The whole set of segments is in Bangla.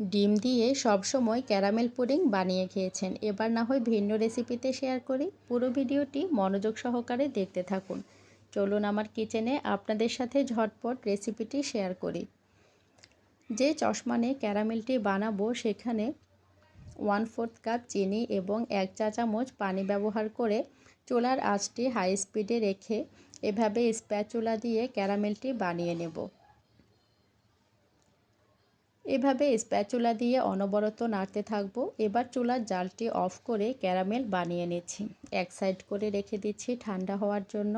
ডিম দিয়ে সবসময় ক্যারামেল পুডিং বানিয়ে খেয়েছেন। এবার না হয় ভিন্ন রেসিপিতে শেয়ার করি। পুরো ভিডিওটি মনোযোগ সহকারে দেখতে থাকুন। চলুন আমার কিচেনে আপনাদের সাথে ঝটপট রেসিপিটি শেয়ার করি। যে চশমানে ক্যারামেলটি বানাবো সেখানে ওয়ান ফোর্থ কাপ চিনি এবং এক চা চামচ পানি ব্যবহার করে চুলার আঁচটি হাই স্পিডে রেখে এভাবে স্প্যাচুলা দিয়ে ক্যারামেলটি বানিয়ে নেব। এভাবে স্প্যাচুলা দিয়ে অনবরত নাড়তে থাকব। এবার চুলার জালটি অফ করে ক্যারামেল বানিয়ে নিচ্ছি। এক সাইড করে রেখে দিচ্ছি ঠান্ডা হওয়ার জন্য।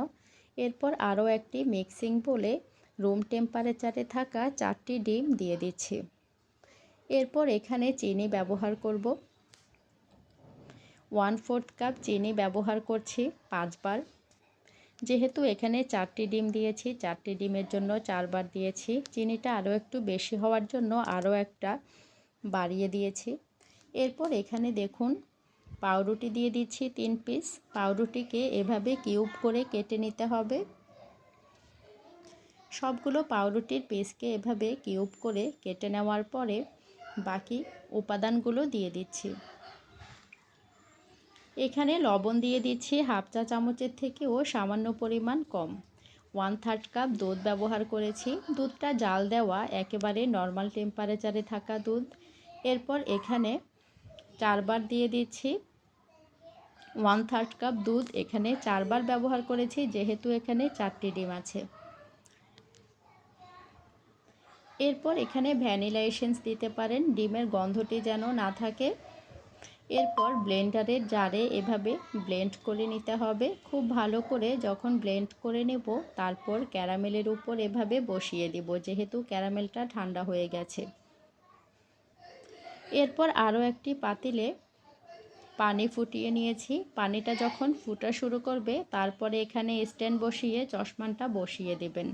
এরপর আরও একটি মিক্সিং বলে রুম টেম্পারেচারে থাকা চারটি ডিম দিয়ে দিচ্ছি। এরপর এখানে চিনি ব্যবহার করব। ওয়ান ফোর্থ কাপ চিনি ব্যবহার করছি পাঁচবার। যেহেতু এখানে চারটি ডিম দিয়েছি, চারটি ডিমের জন্য চারবার দিয়েছি। চিনিটা আরও একটু বেশি হওয়ার জন্য আরও একটা বাড়িয়ে দিয়েছি। এরপর এখানে দেখুন, পাউরুটি দিয়ে দিচ্ছি তিন পিস। পাউরুটিকে এভাবে কিউব করে কেটে নিতে হবে। সবগুলো পাউরুটির পিসকে এভাবে কিউব করে কেটে নেওয়ার পরে বাকি উপাদানগুলো দিয়ে দিচ্ছি। এখানে লবণ দিয়ে দিচ্ছি হাফ চা চামচের থেকেও সামান্য পরিমাণ কম। ওয়ান থার্ড কাপ দুধ ব্যবহার করেছি। দুধটা জাল দেওয়া, একেবারে নর্মাল টেম্পারেচারে থাকা দুধ। এরপর এখানে চারবার দিয়ে দিচ্ছি। ওয়ান থার্ড কাপ দুধ এখানে চারবার ব্যবহার করেছি, যেহেতু এখানে চারটি ডিম আছে। এরপর এখানে ভ্যানিলা এসেন্স দিতে পারেন। ডিমের গন্ধটি যেন না থাকে। এরপর ব্লেন্ডারের জারে এভাবে ব্লেন্ড করে নিতে হবে। খুব ভালো করে যখন ব্লেন্ড করে নেব, তারপর ক্যারামেলের উপর এভাবে বসিয়ে দিব, যেহেতু ক্যারামেলটা ঠান্ডা হয়ে গেছে। এরপর আরও একটি পাতিলে পানি ফুটিয়ে নিয়েছি। পানিটা যখন ফুটা শুরু করবে, তারপরে এখানে স্ট্যান্ড বসিয়ে চশমানটা বসিয়ে দেবেন।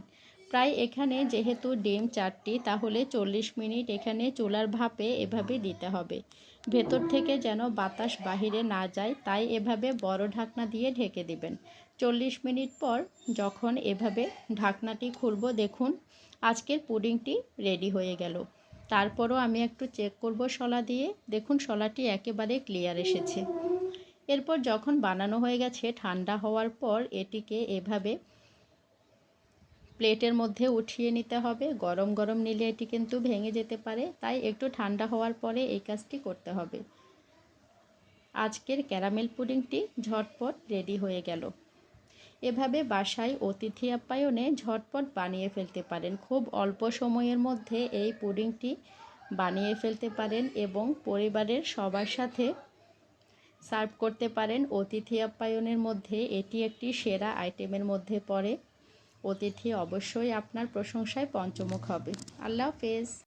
প্রায় এখানে যেহেতু ডিম চারটি, তাহলে চল্লিশ মিনিট এখানে চুলার ভাপে এভাবে দিতে হবে। ভেতর থেকে যেন বাতাস বাহিরে না যায়, তাই এভাবে বড় ঢাকনা দিয়ে ঢেকে দিবেন। চল্লিশ মিনিট পর যখন এভাবে ঢাকনাটি খুলব, দেখুন আজকের পুডিংটি রেডি হয়ে গেল। তারপরও আমি একটু চেক করব শলা দিয়ে। দেখুন শলাটি একেবারে ক্লিয়ার এসেছে। এরপর যখন বানানো হয়ে গেছে, ঠান্ডা হওয়ার পর এটিকে এভাবে প্লেটের মধ্যে উঠিয়ে নিতে হবে। গরম গরম নিলে এটি কিন্তু ভেঙে যেতে পারে, তাই একটু ঠান্ডা হওয়ার পরে এই কাজটি করতে হবে। আজকের ক্যারামেল পুডিংটি ঝটপট রেডি হয়ে গেল। এভাবে বাসায় অতিথি আপ্যায়নে ঝটপট বানিয়ে ফেলতে পারেন। খুব অল্প সময়ের মধ্যে এই পুডিংটি বানিয়ে ফেলতে পারেন এবং পরিবারের সবার সাথে সার্ভ করতে পারেন। অতিথি আপ্যায়নের মধ্যে এটি একটি সেরা আইটেমের মধ্যে পড়ে। অতিথি অবশ্যই আপনার প্রশংসায় পঞ্চমুখ হবে। আল্লাহ হাফেজ।